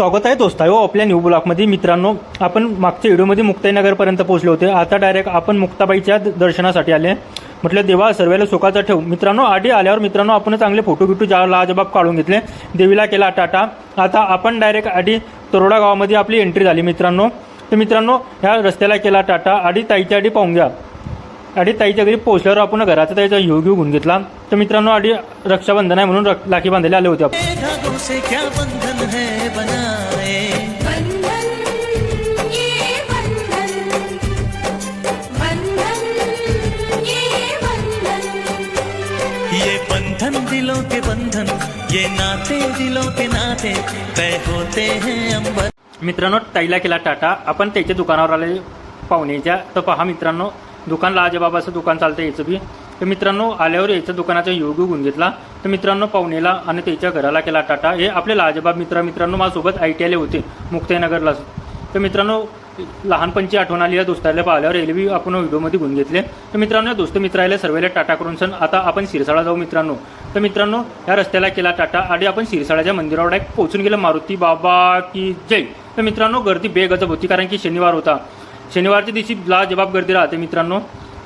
स्वागत आहे दोस्तायो आपल्या न्यू ब्लॉकमध्ये मित्रांनो आपण मागच्या व्हिडिओमध्ये मुक्ताईनगरपर्यंत पोहोचले होते. आता डायरेक्ट आपण मुक्ताबाईच्या दर्शनासाठी आले. म्हटलं देवा सर्वेला सुखाचा ठेव. मित्रांनो आधी आल्यावर मित्रांनो आपण चांगले फोटो बिटू जा लाजबाब काढून घेतले. देवीला केला टाटा. आता आपण डायरेक्ट आधी तरोडा गावामध्ये आपली एंट्री झाली मित्रांनो. तर मित्रांनो ह्या रस्त्याला केला टाटा. आधी ताईच्या आधी पाहून घ्या. आधी ताईच्या घरी पोहोचल्यावर आपण घराचा त्याचा योग घेऊन घेतला. तर मित्रांनो आधी रक्षाबंधन आहे म्हणून रक- राखी बांधायला आले होते आपण. से क्या बंधन है बनाए? बंधन ये बंधन। बंधन ये बंधन। ये बंधन दिलों के बंधन ये नाते दिलों के नाते तय होते हैं अंबर। मित्रांनो ताईला केला टाटा. आपण त्याच्या दुकानावर आले पाहुणेच्या तर पहा मित्रांनो दुकान लाजबाबाचं दुकान चालतं याचं बी. तर मित्रांनो आल्यावर याच्या दुकानाचा योग गुण घेतला. तर मित्रांनो पाहुणेला आणि त्याच्या घराला केला टाटा. हे आपले लाजबाब मित्र मित्रांनो माझ्यासोबत आय टी आले होते मुक्ताईनगरला. तर मित्रांनो लहानपणची आठवण आली या दोस्ताला पाहिल्यावर रेल्वे आपण व्हिडिओमध्ये गुण घेतले. तर मित्रांनो दोस्त मित्राला सर्वेला टाटा करून सण आता आपण शिरसाळा जाऊ मित्रांनो. तर मित्रांनो या रस्त्याला केला टाटा. आणि आपण शिरसाळ्याच्या मंदिरावर एक पोहोचून गेलं. मारुती बाबा की जय. तर मित्रांनो गर्दी बेगजब होती कारण की शनिवार होता. शनिवारच्या दिवशी ला जबाब गर्दी राहते मित्रांनो.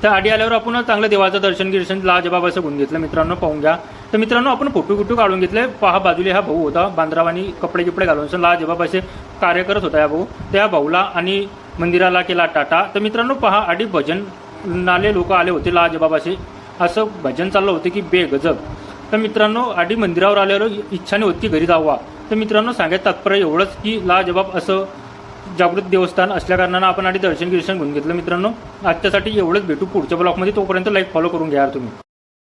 तर आडी आल्यावर आपण चांगलं देवाचं दर्शन गिर्शन लाजबाब असं घेऊन घेतलं. मित्रांनो पाहून घ्या. तर मित्रांनो आपण फोटो बिटो काढून घेतले. पहा बाजूला हा भाऊ होता. बांद्रावानी कपडे गिपडे घालून सण ला असे कार्य करत होता या भाऊ. त्या भाऊला आणि मंदिराला केला टाटा. तर मित्रांनो पहा आडी भजन नाले लोक आले होते लाजबाब असे. असं भजन चाललं होतं की बेगजब. तर मित्रांनो आधी मंदिरावर आल्यावर इच्छाने होती घरी जावा. तर मित्रांनो सांगायचं तात्पर्य एवढंच की लाजबाब असं जागृत देवस्थान असल्या कारणानं आपण आधी दर्शन गिर्शन घेऊन घेतलं मित्रांनो. आजच्यासाठी एवढंच. भेटू पुढच्या ब्लॉकमध्ये तोपर्यंत लाईक फॉलो करून घ्या तुम्ही.